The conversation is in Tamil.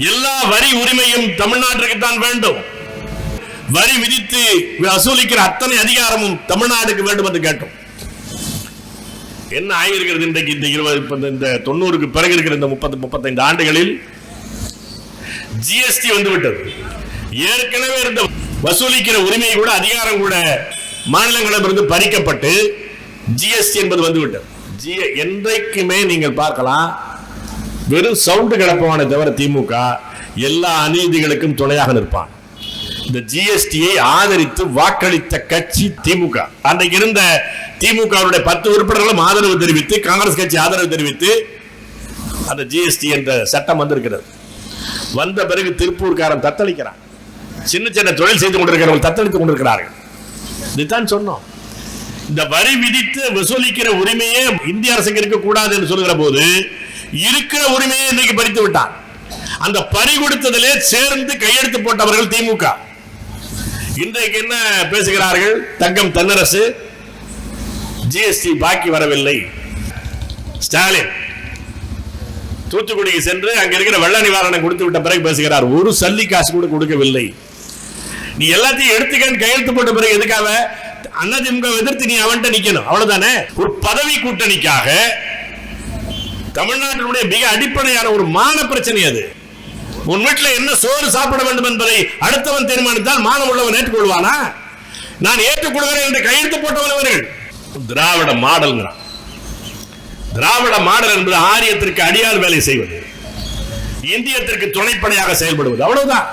எல்லா வரி உரிமையும் தமிழ்நாட்டிற்கு தான் வேண்டும். வரி விதித்து வசூலிக்கிற அத்தனை அதிகாரமும் தமிழ்நாடுக்கு வேண்டும் என்று கேட்டோம். என்ன ஆகியிருக்கிறது இன்றைக்கு இந்த இருபது இந்த- தொண்ணூறுக்கு பிறகு இருக்கிற இந்த முப்பத்தி முப்பத்தைந்து ஆண்டுகளில்? ஜிஎஸ்டி வந்துவிட்டது. ஏற்கனவே இருந்த வசூலிக்கிற உரிமை கூட அதிகாரம் கூட மாநிலங்களிடமிருந்து பறிக்கப்பட்டு ஜிஎஸ்டி என்பது வந்துவிட்டது. ஜி என்றைக்குமே நீங்கள் பார்க்கலாம் வெறும் சவுண்டு கிளப்பவானே தவிர திமுக எல்லா அநீதிகளுக்கும் துணையாக நிற்பான். இந்த ஜிஎஸ்டியை ஆதரித்து வாக்களித்த கட்சி திமுக. அன்றைக்கு இருந்த திமுகவுடைய பத்து உறுப்பினர்களும் ஆதரவு தெரிவித்து காங்கிரஸ் கட்சி ஆதரவு தெரிவித்து அந்த ஜிஎஸ்டி என்ற சட்டம் வந்திருக்கிறது. வந்த பிறகு திருப்பூர்காரன் தத்தளிக்கிறான். சின்ன சின்ன தொழில் செய்து கொண்டிருக்கிறவர்கள் தத்தளித்துக் கொண்டிருக்கிறார்கள். இதுதான் சொன்னோம். இந்த வரி விதித்து வசூலிக்கிற உரிமையே இந்திய அரசுக்கு இருக்கக்கூடாது என்று சொல்கிற போது இருக்கிற உரிமையை இன்னைக்கு பறித்து விட்டான் அந்த பறி கொடுத்ததிலே சேர்ந்து கையெழுத்து போட்டவர்கள் திமுக. இன்றைக்கு என்ன பேசுகிறார்கள்? தங்கம் தென்னரசு ஜிஎஸ்டி பாக்கி வரவில்லை. ஸ்டாலின் தூத்துக்குடிக்கு சென்று அங்க இருக்கிற வெள்ள நிவாரணம் கொடுத்து விட்ட பிறகு பேசுகிறார். ஒரு சல்லி காசு கூட கொடுக்கவில்லை. நீ எல்லாத்தையும் எடுத்துக்கன்னு கையெழுத்து போட்ட பிறகு எதுக்காக? அதிமுக எதிர்த்து நீ அவன்கிட்ட நிக்கணும். அவ்வளவுதானே? ஒரு பதவி கூட்டணிக்காக தமிழ்நாட்டினுடைய மிக அடிப்படையான ஒரு மான பிரச்சனை அது. உன் வீட்டில் என்ன சோறு சாப்பிட வேண்டும் என்பதை அடுத்தவன் தீர்மானித்தால் மானம் உள்ளவன் ஏற்றுக்கொள்வானா? நான் ஏற்றுக்கொள்கிறேன் என்று கையெழுத்து போட்டவன் அவர்கள் திராவிட மாடல் திராவிட மாடல் என்பது ஆரியத்திற்கு அடியார் வேலை செய்வது. இந்தியத்திற்கு துணைப்படையாக செயல்படுவது. அவ்வளவுதான்.